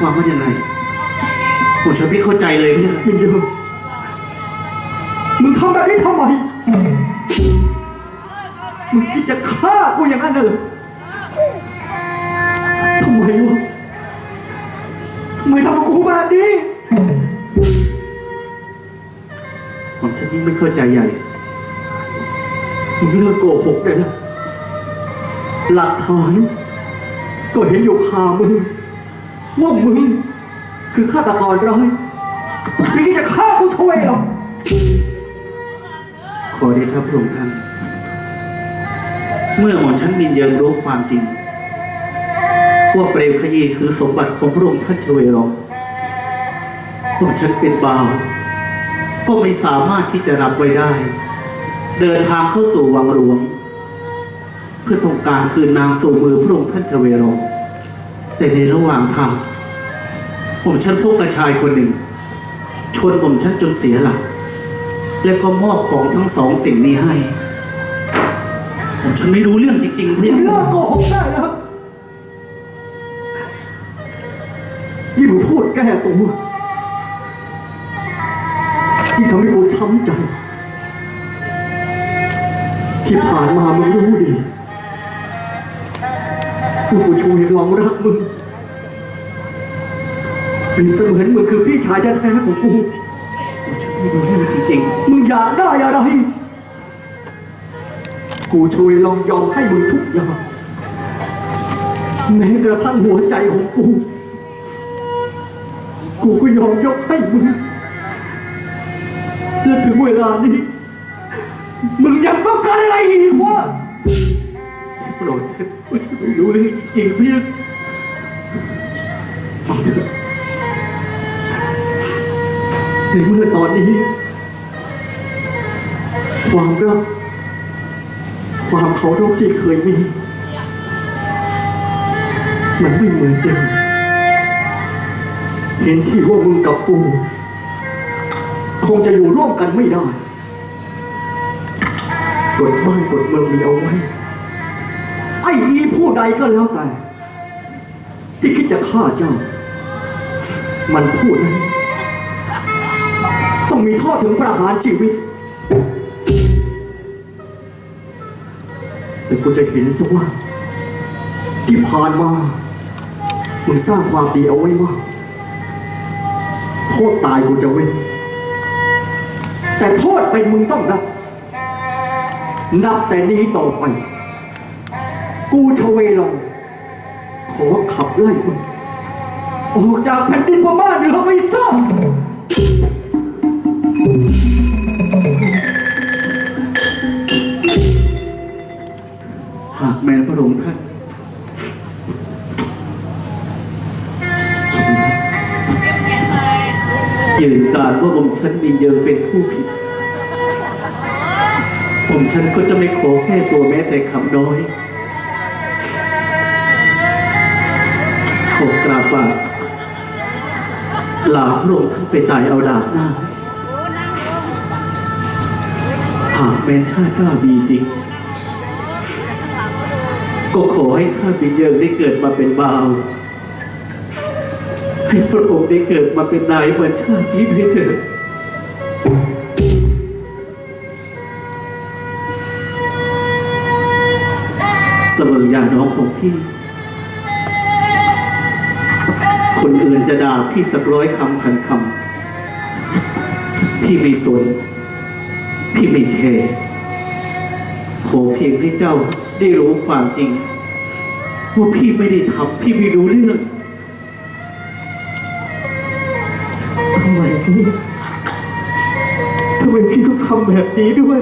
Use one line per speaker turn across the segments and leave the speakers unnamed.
ควา
มว่ายัง
ไง
ผมฉันไม่เข้าใจเลยพี่ครับ
บิดยอมึงทำแบบนี้ทำไม มึงคิดจะฆ่ากูอย่างนั้นเหรอทำไมวะทำไมทำกับกูแบบนี้
ผมฉันยิ่งไม่เข้าใจใหญ่
มึงเลิกโกหกได้แล้ว หลักฐานก็เห็นอยู่คามือ ว่ามึง คือฆาตกรร้ายไม่คิดจะฆ่ากูช่วยหรอก
ขอเดชะพระองค์ท่าน เมื่อหม่อมฉันมินยิงรู้ความจริง ว่าเปรมขยีคือสมบัติของพระองค์ท่านชเวลองหม่อมฉันเป็นบ่าว ก็ไม่สามารถที่จะรับไว้ได้ เดินทางเข้าสู่วังหลวง เพื่อต้องการคืนนางสู่มือพระองค์ท่านชเวลองแต่ในระหว่างทาง ผมฉันพบกับชายคนหนึ่ง ชนผมฉันจนเสียหลัก และก็มอบของทั้งสองสิ่งนี้ให้ ผมฉันไม่รู้เรื่องจริงๆพี่
มึงเลิกโกหกได้แล้วยิ่งพูดแก้ตัวยิ่งทำให้กูช้ำใจ ที่ผ่านมามึงรู้ดีว่ากูช่วยลองรักมึง เป็นเสมือนมึงคือพี่ชายแท้ๆของกู
ผมฉันไม่รู้เรื่องจริง
มึงอยากได้อะไร กูช่วยลองยอมให้มึงทุกอย่างแม้กระทั่งหัวใจของกู กูก็ยอมยกให้มึง และถึงเวลานี้ มึงยังต้องการอะไรอีกวะ
โปรดเถอะผมฉันไม่รู้เรื่องจริงๆพี่
ในเมื่อตอนนี้ ความรัก ความเคารพที่เคยมี มันไม่เหมือนเดิมเห็นที่ว่ามึงกับกูคงจะอยู่ร่วมกันไม่ได้กฎบ้านกฎเมืองมีเอาไว้ ไอ้อีผู้ใดก็แล้วแต่ ที่คิดจะฆ่าเจ้า มันพูดนั้น ต้องมีโทษถึงประหารชีวิต แต่กูจะเห็นซะว่า ที่ผ่านมามึงสร้างความดีเอาไว้มากโทษตายกูจะเว้นแต่โทษเป็นมึงต้องรับนับแต่นี้ต่อไป กูชเวลองขอขับไล่มึงออกจากแผ่นดินพม่าเหนือไปซะ
ห คำน้อยขอกราบว่าลาพระองค์ท่านไปตายเอาดาบหน้า หากแม้นชาติหน้ามีจริง ก็ขอให้ข้าบินเยิงได้เกิดมาเป็นบ่าว ให้พระองค์ได้เกิดมาเป็นนายเหมือนชาตินี้ด้เถิด สมอยาน้องของพี่ คนอื่นจะด่าพี่สักร้อยคำพันคำพี่ไม่สน พี่ไม่แคร์ขอเพียงให้เจ้าได้รู้ความจริงว่าพี่ไม่ได้ทำพี่ไม่รู้เรื่อง
ทำไมพี่ทำไมพี่ต้องทำแบบนี้ด้วย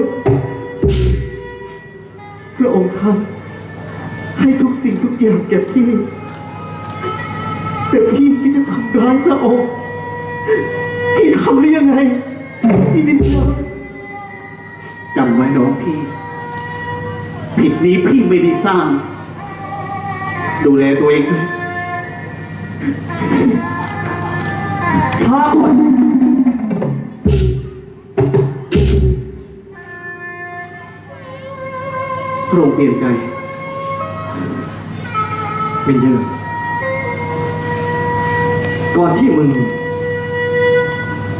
พระองค์ท่าน ให้ทุกสิ่งทุกอย่างแก่พี่ แต่พี่ก็จะทำร้ายพระองค์พี่ทำได้ยังไง พี่ไม่รู้
จำไว้น้องพี่ ผิดนี้พี่ไม่ได้สร้าง ดูแลตัวเองด้วย
ช้าก่อนพระองค์เปลี่ยนใจ เป็นเยอะก่อนที่มึง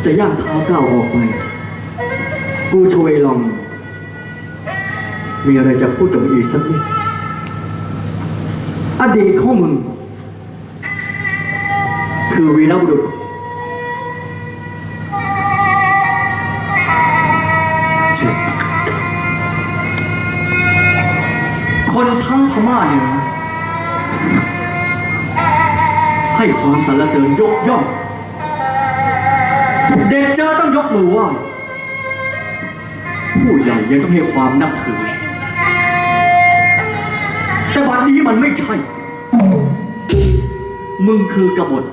จะย่างเท้าก้าวออกไปกูชเวลอง มีอะไรจะพูดกับอีสักนิด อดีตของมึง คือวีรบุรุษ
เชื่อสัก
คนทั้งพม่าเหนือ ให้ความสรรเสริญยกย่อง เด็กเจอต้องยกมือไหว่าผู้ใหญ่ยังต้องให้ความนับถือ แต่วันนี้มันไม่ใช่ มึงคือกบฏ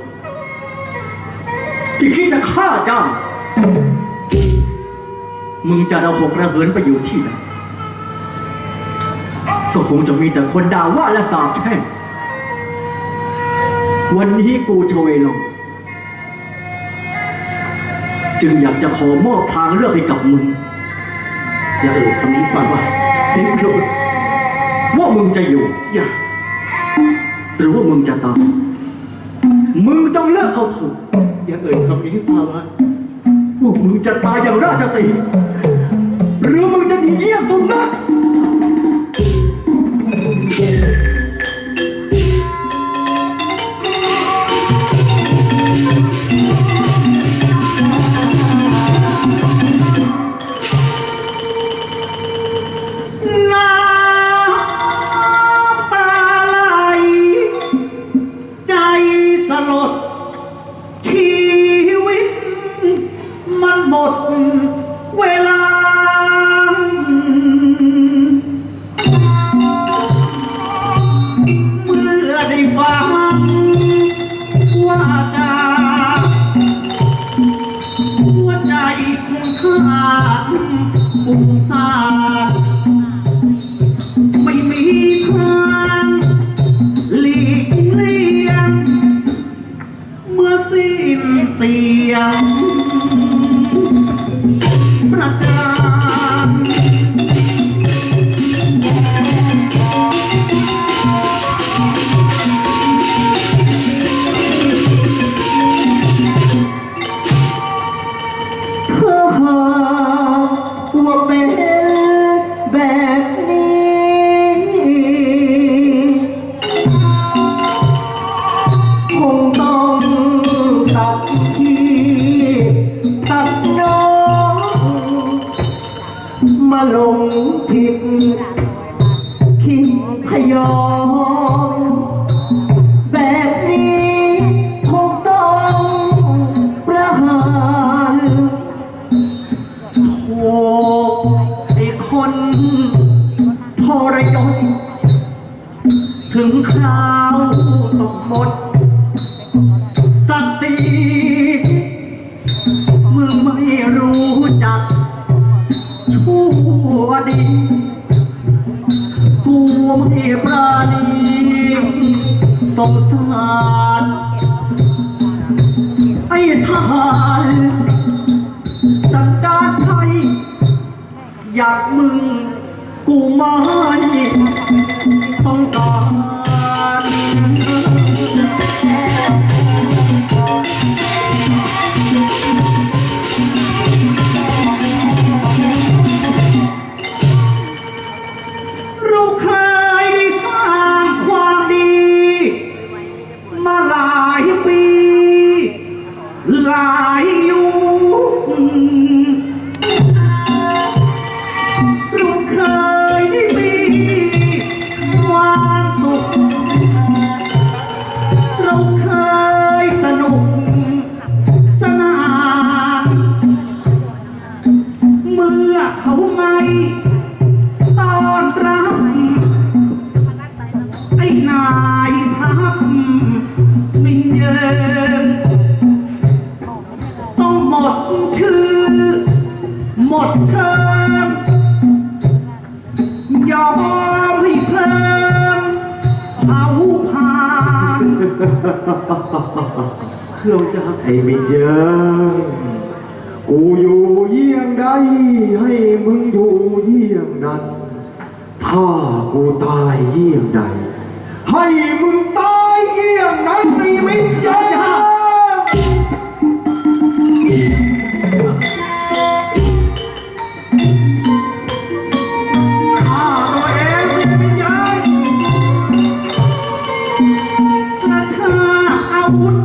ที่คิดจะฆ่าเจ้า มึงจะระหกระเหินไปอยู่ที่ไหนก็คงจะมีแต่คนด่าว่าและสาบแช่ง วันนี้กูชเวลงจึงอยากจะขอมอบทางเลือกให้กับมึง อย่าเอ่ยคำนี้ฟังว่านิพนธ์ว่ามึงจะอยู่อย่าหรือว่ามึงจะตายมึงจงเลือกเอาถูกอย่าเอ่ยคำนี้ให้ฟังว่าว่ามึงจะตายอย่างราชสีห์หรือมึงจะหนีเยี่ยมสุนัข ฟุ้งซ่าน สงสารไอ้ทหารสันดานไทยอยากมึงกูไม่ต้องการ อเขาไม่ตอนรับ ไอ้
นายทัพมินเยมต้องหม
ดชื่อ ห
มดเทอมยอมให้เพิ่
มเผาผาญเครื่องจักไอ้
มินเยมกูอยู่ย ให้มึ
งอยู่เยี่ยงนั้น ถ้ากูตายเยี่ยงใด ให้มึงตายเยี่
ยงนั้นในมิตร
ใจฮะอาวุธ